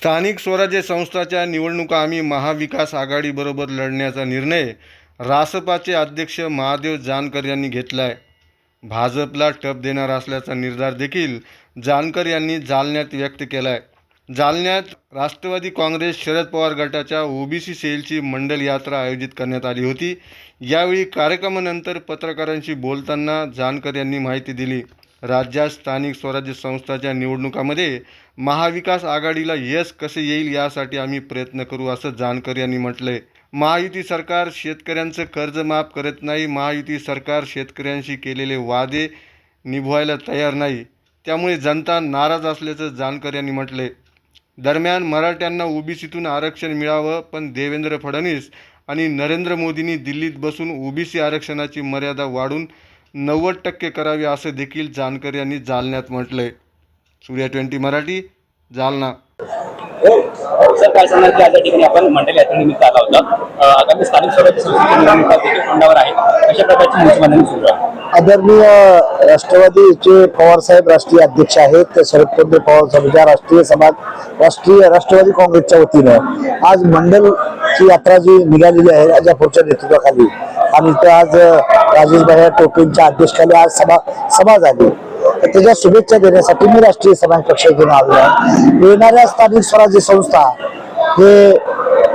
स्थानिक स्वराज्य संस्थाच्या निवडणुका आम्ही महाविकास आघाडीबरोबर लढण्याचा निर्णय रासपाचे अध्यक्ष महादेव जानकर यांनी घेतला आहे भाजपला टप देणार असल्याचा निर्धार देखील जानकर यांनी जालन्यात व्यक्त केला आहे जालन्यात राष्ट्रवादी काँग्रेस शरद पवार गटाच्या ओबीसी सेलची मंडल यात्रा आयोजित करण्यात आली होती. यावेळी कार्यक्रमानंतर पत्रकारांशी बोलताना जानकर यांनी माहिती दिली. राज्यात स्थानिक स्वराज्य संस्थाच्या निवडणुकामध्ये महाविकास आघाडीला यश कसे येईल यासाठी आम्ही प्रयत्न करू असं जानकर यांनी म्हटलंय. महायुती सरकार शेतकऱ्यांचं कर्ज माफ करत नाही महायुती सरकार शेतकऱ्यांशी केलेले वादे निभवायला तयार नाही. त्यामुळे जनता नाराज असल्याचं जानकर यांनी म्हटलंय. दरम्यान मराठ्यांना ओबीसीतून आरक्षण मिळावं पण देवेंद्र फडणवीस आणि नरेंद्र मोदींनी दिल्लीत बसून ओबीसी आरक्षणाची मर्यादा वाढून नव्वद टक्के करावी असं देखील जानकर यांनी जालन्यात म्हटलंय सूर्या ट्वेंटी मराठी जालना. सर काय सांगणार की आज या ठिकाणी आपण यात्रेनिमित्त आला होता आगामी स्थानिक स्वराज्य संस्थेची तोंडावर आहे? प्रकारची मुसलमानांनी सुरू आहे. आदरणीय राष्ट्रवादीचे पवार साहेब राष्ट्रीय अध्यक्ष आहेत. ते शरदचंद्र पवार साहेबांच्या राष्ट्रीय समाज राष्ट्रीय राष्ट्रवादी काँग्रेसच्या वतीनं आज मंडलची यात्रा जी निघालेली आहे राजापूरच्या नेतृत्वाखाली आणि इथं आज राजेशभाई टोपेंच्या अध्यक्षाने आज सभा सभा झाली. तर त्याच्या शुभेच्छा देण्यासाठी मी राष्ट्रीय समाज पक्ष घेऊन आलो आहे. येणाऱ्या स्थानिक स्वराज्य संस्था हे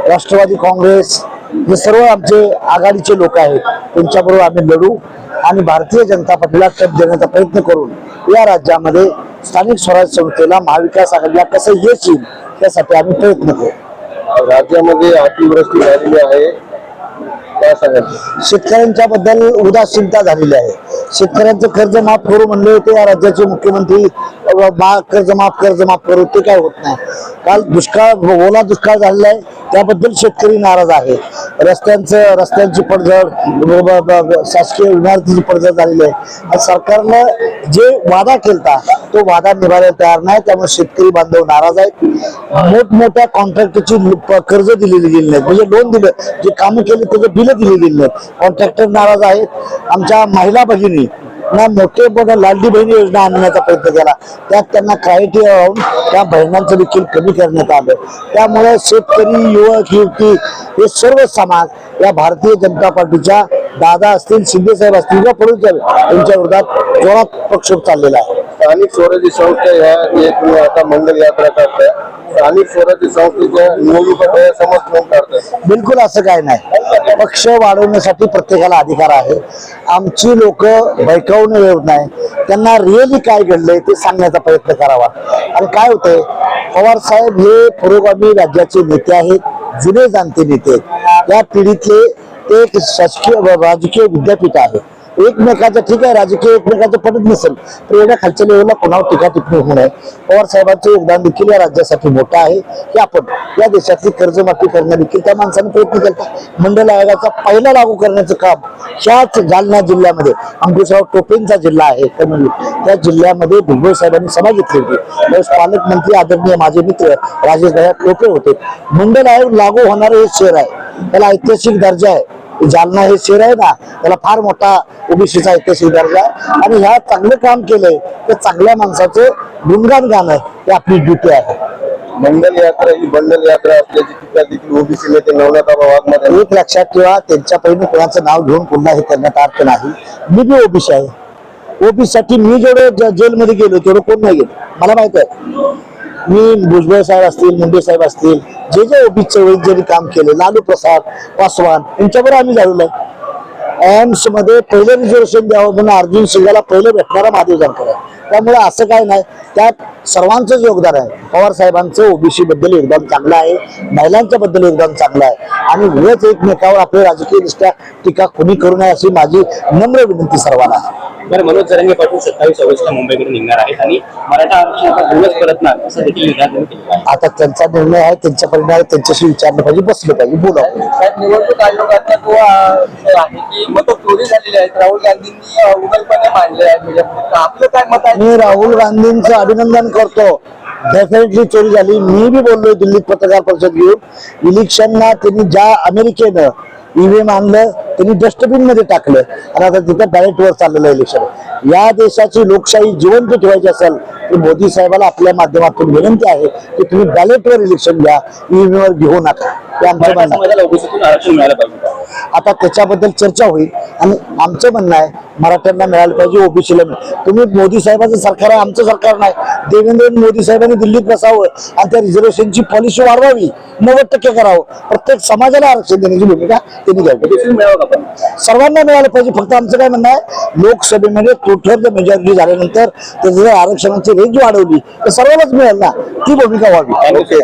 राष्ट्रवादी काँग्रेस हे सर्व आमचे आघाडीचे लोक आहेत. त्यांच्याबरोबर आम्ही लढू आणि भारतीय जनता पार्टीला टप देण्याचा प्रयत्न करून या राज्यामध्ये स्थानिक स्वराज्य संस्थेला महाविकास आघाडीला कसं यश येईल त्यासाठी आम्ही प्रयत्न करू. राज्यामध्ये अतिवृष्टी झालेली आहे. शेतकऱ्यांच्या बद्दल उदासीनता झालेली आहे. शेतकऱ्यांचं कर्ज माफ करू म्हणले होते या राज्याचे मुख्यमंत्री मा- कर्ज माफ कर्ज माफ करू ते काय होत नाही. काल दुष्काळ ओला दुष्काळ झालेला आहे त्याबद्दल शेतकरी नाराज आहे. रस्त्यांचं रस्त्यांची पडझड शासकीय इमारतीची पडझड झालेली आहे. आणि सरकारनं जे वादा केलता तो वादा निभायला तयार नाही त्यामुळे शेतकरी बांधव नाराज आहेत. मोठमोठ्या कॉन्ट्रॅक्टरची कर्ज दिलेली गेली नाहीत. म्हणजे लोन दिलं जे कामं केली त्याचे बिलं दिली गेली नाहीत. कॉन्ट्रॅक्टर नाराज आहेत. आमच्या महिला भगिनी ना मोठे मोठ्या लाडली बहीण योजना आणण्याचा प्रयत्न केला. त्यात त्यांना क्रायटेरिया राहून त्या बहिणांचं देखील कमी करण्यात आलं. त्यामुळे शेतकरी युवक युवती हे सर्व समाज या भारतीय जनता पार्टीच्या दादा असतील शिंदे साहेब असतील किंवा फडणवीस साहेब यांच्या विरोधात जोरात प्रक्षोभ चाललेला आहे. स्थानिक स्वराज्य संस्था ह्या जे तुम्ही आता मंगल यात्रा करताय स्थानिक स्वराज्य संस्थेच्या निवडणुका समज कोण काढताय. बिलकुल असं काय नाही. पक्ष वाढवण्यासाठी प्रत्येकाला अधिकार आहे. आमची लोक बैकावून येत नाही त्यांना रिअली काय घडलंय ते सांगण्याचा प्रयत्न करावा. आणि काय होतंय पवार साहेब हे पुरोगामी राज्याचे नेते आहेत जुने जाणते नेते आहेत. या पिढीतले ते एक शासकीय राजकीय विद्यापीठ आहे. एकमेकाचं ठीक आहे राजकीय एकमेकाचं पडत नसेल तर एवढ्या खालच्या लेवलला कोणावर टीका टिप्पणी होऊ नये पवार साहेबांचं योगदान देखील या राज्यासाठी मोठं आहे. की आपण या देशातली कर्जमाफी करण्या देखील त्या माणसाने प्रयत्न केला मंडल आयोगाचा पहिला लागू करण्याचं काम ह्याच जालना जिल्ह्यामध्ये अंकुशराव टोपेंचा जिल्हा आहे कमल त्या जिल्ह्यामध्ये भुजबळ साहेबांनी सभा घेतली होती. त्यावेळेस पालकमंत्री आदरणीय माझे मित्र राजेश भाई टोपे होते. मंडल आयोग लागू होणारे हे शहर आहे. त्याला ऐतिहासिक दर्जा आहे. जालना हे शहर आहे ना त्याला फार मोठा ओबीसीचा ऐतिहासिक दर्जा आहे. आणि ह्या चांगलं काम केलंय तर चांगल्या माणसाचं गुणगान गाणं हे आपली ड्युटी आहे. मंडल यात्रा ही बंडल यात्रा असल्याची टीका देखील ओबीसी नेते नवनाथ वाघमारे एक लक्षात ठेवा त्यांच्या पहिलं कोणाचं नाव घेऊन पुन्हा हे करण्यात अर्थ नाही. मी बी ओबीसी आहे. ओबीसी साठी मी जेवढं जेलमध्ये गेलो तेवढं कोण नाही गेलो? मला माहीत आहे. मी भुजबळ साहेब असतील मुंडे साहेब असतील जे जे ओबीसीचे वैद्यरी काम केले लालू प्रसाद पासवान यांच्यावर आम्ही झालेलो आहे. एम्समध्ये पहिलं रिझर्वेशन द्यावं म्हणून अर्जुन सिंगाला पहिलं भेटणारा महादेव जानकर आहे. त्यामुळे असं काय नाही. त्यात सर्वांचंच योगदान आहे. पवार साहेबांचं ओबीसी बद्दल योगदान चांगलं आहे. महिलांच्या बद्दल योगदान चांगलं आहे. आणि उगाच एकमेकावर आपल्या राजकीय दृष्ट्या टीका कुणी करू नये अशी माझी नम्र विनंती सर्वांना. बरं मनोज जरांगे पाटील सत्तावीस ऑगस्टला मुंबईकडे निघणार आहेत आणि मराठा आरक्षणाचा दिवस परतणार असं देखील निर्धार त्यांनी केलेला आहे. आता त्यांचा निर्णय आहे त्यांच्या परिणाम त्यांच्याशी विचारलं पाहिजे बसलं पाहिजे बोलावं साहेब, निवडणूक आयोगाचा अ, विषय आहे की मत चोरी झालेली आहेत राहुल गांधींनी अ, उघडपणे मांडले आहेत मीडियापुढे आपलं काय मत आहे? मी राहुल गांधींचं अभिनंदन करतो. डेफिनेटली चोरी झाली. मी बी बोललोय दिल्लीत पत्रकार परिषद घेऊन. इलेक्शनला त्यांनी ज्या अमेरिकेनं ईव्हीएम आणलं त्यांनी डस्टबिनमध्ये टाकलं. आणि आता तिथं बॅलेटवर चाललेलं इलेक्शन या देशाची लोकशाही जिवंत ठेवायची असेल तर मोदी साहेबाला आपल्या माध्यमातून विनंती आहे की तुम्ही बॅलेटवर इलेक्शन घ्या. ईव्हीएम वर घेऊ नका. आमचं मराठा म्हणणं आहे. समाजाला ओबीसीतून आरक्षण मिळालं पाहिजे? आता त्याच्याबद्दल चर्चा होईल. आणि आमचं म्हणणं आहे मराठ्यांना मिळालं पाहिजे ओबीसीला तुम्ही मोदी साहेबांचं सरकार आहे आमचं सरकार नाही. देवेंद्र मोदी साहेबांनी दिल्लीत बसावं आणि त्या रिझर्वेशनची पॉलिसी वाढवावी. नव्वद टक्के करावं. प्रत्येक समाजाला आरक्षण देण्याची भूमिका त्यांनी घ्यावी. सर्वांना मिळालं पाहिजे. फक्त आमचं काय म्हणणं आहे लोकसभेमध्ये टोटल मेजॉरिटी झाल्यानंतर त्याचं जर आरक्षणाची रेंज वाढवली तर सर्वांनाच मिळेल ना. ती भूमिका व्हावी.